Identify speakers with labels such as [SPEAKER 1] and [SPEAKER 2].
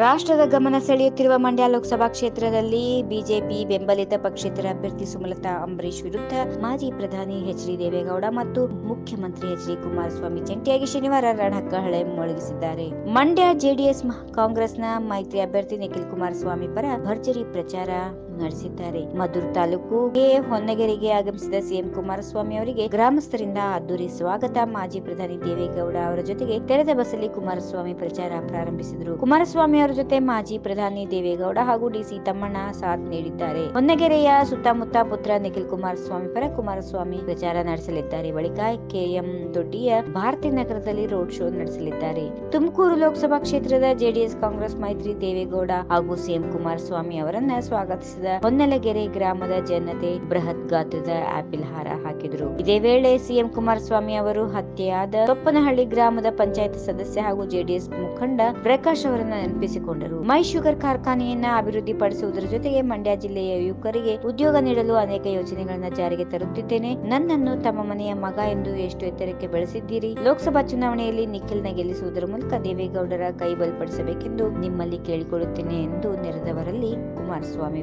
[SPEAKER 1] ರಾಷ್ಟ್ರದ ಗಮನ ಸೆಳೆಯುತ್ತಿರುವ ಮಂಡ್ಯ ಲೋಕಸಭಾ ಕ್ಷೇತ್ರದಲ್ಲಿ ಬಿಜೆಪಿ ಬೆಂಬಲಿತ ಪಕ್ಷೇತರ ಅಭ್ಯರ್ಥಿ ಸುಮಲತಾ ಅಂಬರೀಶ್ ವಿರುದ್ಧ ಮಾಜಿ ಪ್ರಧಾನಿ ಎಚ್ ಡಿ ದೇವೇಗೌಡ ಮತ್ತು ಮುಖ್ಯಮಂತ್ರಿ ಎಚ್ ಡಿ ಕುಮಾರಸ್ವಾಮಿ ಜಂಟಿಯಾಗಿ ಶನಿವಾರ ರಣಹಕ್ಕಹಳೆ ಮೊಳಗಿಸಿದ್ದಾರೆ. ಮಂಡ್ಯ ಜೆಡಿಎಸ್ ಕಾಂಗ್ರೆಸ್ನ ಮೈತ್ರಿ ಅಭ್ಯರ್ಥಿ ನಿಖಿಲ್ ಕುಮಾರಸ್ವಾಮಿ ಪರ ಭರ್ಜರಿ ಪ್ರಚಾರ ನಡೆಸಿದ್ದಾರೆ. ಮದ್ದೂರು ತಾಲೂಕುಗೆ ಹೊನ್ನಗೆರೆಗೆ ಆಗಮಿಸಿದ ಸಿಎಂ ಕುಮಾರಸ್ವಾಮಿ ಅವರಿಗೆ ಗ್ರಾಮಸ್ಥರಿಂದ ಅದ್ದೂರಿ ಸ್ವಾಗತ. ಮಾಜಿ ಪ್ರಧಾನಿ ದೇವೇಗೌಡ ಅವರ ಜೊತೆಗೆ ತೆರೆದ ಬಸಲಿ ಕುಮಾರಸ್ವಾಮಿ ಪ್ರಚಾರ ಪ್ರಾರಂಭಿಸಿದರು. ಕುಮಾರಸ್ವಾಮಿ ಅವರ ಜೊತೆ ಮಾಜಿ ಪ್ರಧಾನಿ ದೇವೇಗೌಡ ಹಾಗೂ ಡಿಸಿ ತಮ್ಮಣ್ಣ ಸಾಥ್ ನೀಡಿದ್ದಾರೆ. ಹೊನ್ನಗೆರೆಯ ಸುತ್ತಮುತ್ತ ಪುತ್ರ ನಿಖಿಲ್ ಕುಮಾರಸ್ವಾಮಿ ಪರ ಕುಮಾರಸ್ವಾಮಿ ಪ್ರಚಾರ ನಡೆಸಲಿದ್ದಾರೆ. ಬಳಿಕ ಕೆಎಂ ದೊಡ್ಡಿಯ ಭಾರತಿ ನಗರದಲ್ಲಿ ರೋಡ್ ಶೋ ನಡೆಸಲಿದ್ದಾರೆ. ತುಮಕೂರು ಲೋಕಸಭಾ ಕ್ಷೇತ್ರದ ಜೆಡಿಎಸ್ ಕಾಂಗ್ರೆಸ್ ಮೈತ್ರಿ ದೇವೇಗೌಡ ಹಾಗೂ ಸಿಎಂ ಕುಮಾರಸ್ವಾಮಿ ಅವರನ್ನ ಸ್ವಾಗತಿಸಿದ ಹೊನ್ನಲಗೆರೆ ಗ್ರಾಮದ ಜನತೆ ಬೃಹತ್ ಗಾತ್ರದ ಆಪಿಲ್ ಹಾರ ಹಾಕಿದರು. ಇದೇ ವೇಳೆ ಸಿಎಂ ಕುಮಾರಸ್ವಾಮಿ ಅವರು ಹತ್ಯೆಯಾದ ತೊಪ್ಪನಹಳ್ಳಿ ಗ್ರಾಮದ ಪಂಚಾಯತ್ ಸದಸ್ಯ ಹಾಗೂ ಜೆಡಿಎಸ್ ಮುಖಂಡ ಪ್ರಕಾಶ್ ಅವರನ್ನು ನೆನಪಿಸಿಕೊಂಡರು. ಮೈ ಶುಗರ್ ಕಾರ್ಖಾನೆಯನ್ನ ಅಭಿವೃದ್ಧಿಪಡಿಸುವುದರ ಜೊತೆಗೆ ಮಂಡ್ಯ ಜಿಲ್ಲೆಯ ಯುವಕರಿಗೆ ಉದ್ಯೋಗ ನೀಡಲು ಅನೇಕ ಯೋಜನೆಗಳನ್ನು ಜಾರಿಗೆ ತರುತ್ತಿದ್ದೇನೆ. ನನ್ನನ್ನು ತಮ್ಮ ಮನೆಯ ಮಗ ಎಂದು ಎಷ್ಟು ಎತ್ತರಕ್ಕೆ ಬೆಳೆಸಿದ್ದೀರಿ? ಲೋಕಸಭಾ ಚುನಾವಣೆಯಲ್ಲಿ ನಿಖಿಲ್ನ ಗೆಲ್ಲಿಸುವುದರ ಮೂಲಕ ದೇವೇಗೌಡರ ಕೈ ಬಲಪಡಿಸಬೇಕೆಂದು ನಿಮ್ಮಲ್ಲಿ ಕೇಳಿಕೊಳ್ಳುತ್ತೇನೆ ಎಂದು ನೆರೆದವರಲ್ಲಿ ಕುಮಾರಸ್ವಾಮಿ